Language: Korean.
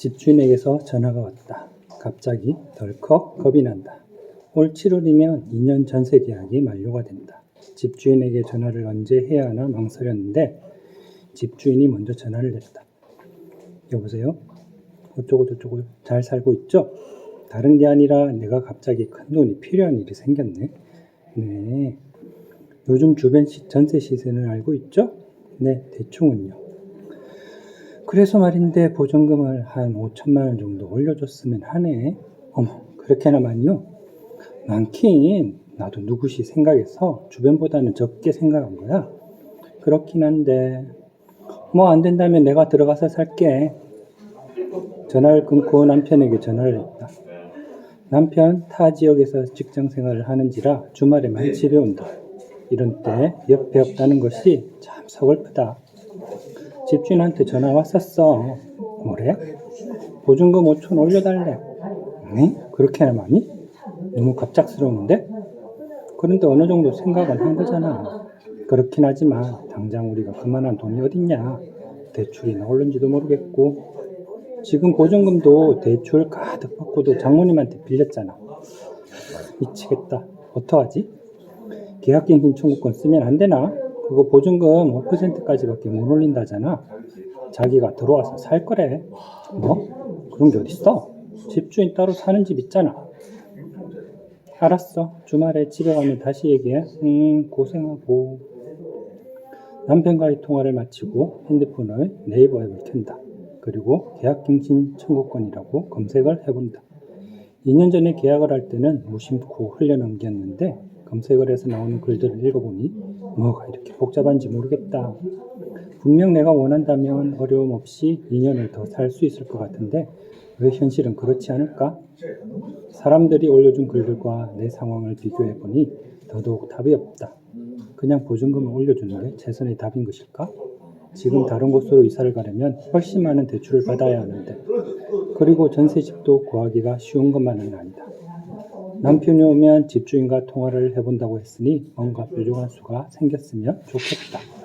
집주인에게서 전화가 왔다. 갑자기 덜컥 겁이 난다. 올 7월이면 2년 전세 계약이 만료가 된다. 집주인에게 전화를 언제 해야 하나 망설였는데 집주인이 먼저 전화를 했다. 여보세요? 어쩌고 저쩌고 잘 살고 있죠? 다른 게 아니라 내가 갑자기 큰 돈이 필요한 일이 생겼네. 네. 요즘 주변 시- 전세 시세는 알고 있죠? 네, 대충은요. 그래서 말인데 보증금을 한 5천만 원 정도 올려줬으면 하네. 어머, 그렇게나 많이요? 많긴 나도 누구시 생각해서 주변보다는 적게 생각한 거야. 그렇긴 한데 뭐 안 된다면 내가 들어가서 살게. 전화를 끊고 남편에게 전화를 했다. 남편 타 지역에서 직장 생활을 하는지라 주말에만 집에 온다. 이런 때 옆에 없다는 것이 참 서글프다. 집주인한테 전화 왔었어. 뭐래? 보증금 5천 올려달래. 응? 그렇게나 많이? 너무 갑작스러운데? 그런데 어느 정도 생각은 한 거잖아. 그렇긴 하지만 당장 우리가 그만한 돈이 어딨냐. 대출이나 올른지도 모르겠고 지금 보증금도 대출 가득 받고도 장모님한테 빌렸잖아. 미치겠다. 어떡하지? 계약갱신 청구권 쓰면 안 되나? 그거 보증금 5%까지밖에 못 올린다잖아. 자기가 들어와서 살 거래. 뭐? 그런 게 어딨어? 집주인 따로 사는 집 있잖아. 알았어. 주말에 집에 가면 다시 얘기해. 음, 고생하고. 남편과의 통화를 마치고 핸드폰을 네이버 앱을 켠다. 그리고 계약갱신 청구권이라고 검색을 해본다. 2년 전에 계약을 할 때는 무심코 흘려넘겼는데 검색을 해서 나오는 글들을 읽어보니 뭐가 이렇게 복잡한지 모르겠다. 분명 내가 원한다면 어려움 없이 2년을 더 살 수 있을 것 같은데 왜 현실은 그렇지 않을까? 사람들이 올려준 글들과 내 상황을 비교해 보니 더더욱 답이 없다. 그냥 보증금을 올려주는 게 최선의 답인 것일까? 지금 다른 곳으로 이사를 가려면 훨씬 많은 대출을 받아야 하는데 그리고 전세집도 구하기가 쉬운 것만은 아니다. 남편이 오면 집주인과 통화를 해본다고 했으니 뭔가 뾰족한 수가 생겼으면 좋겠다.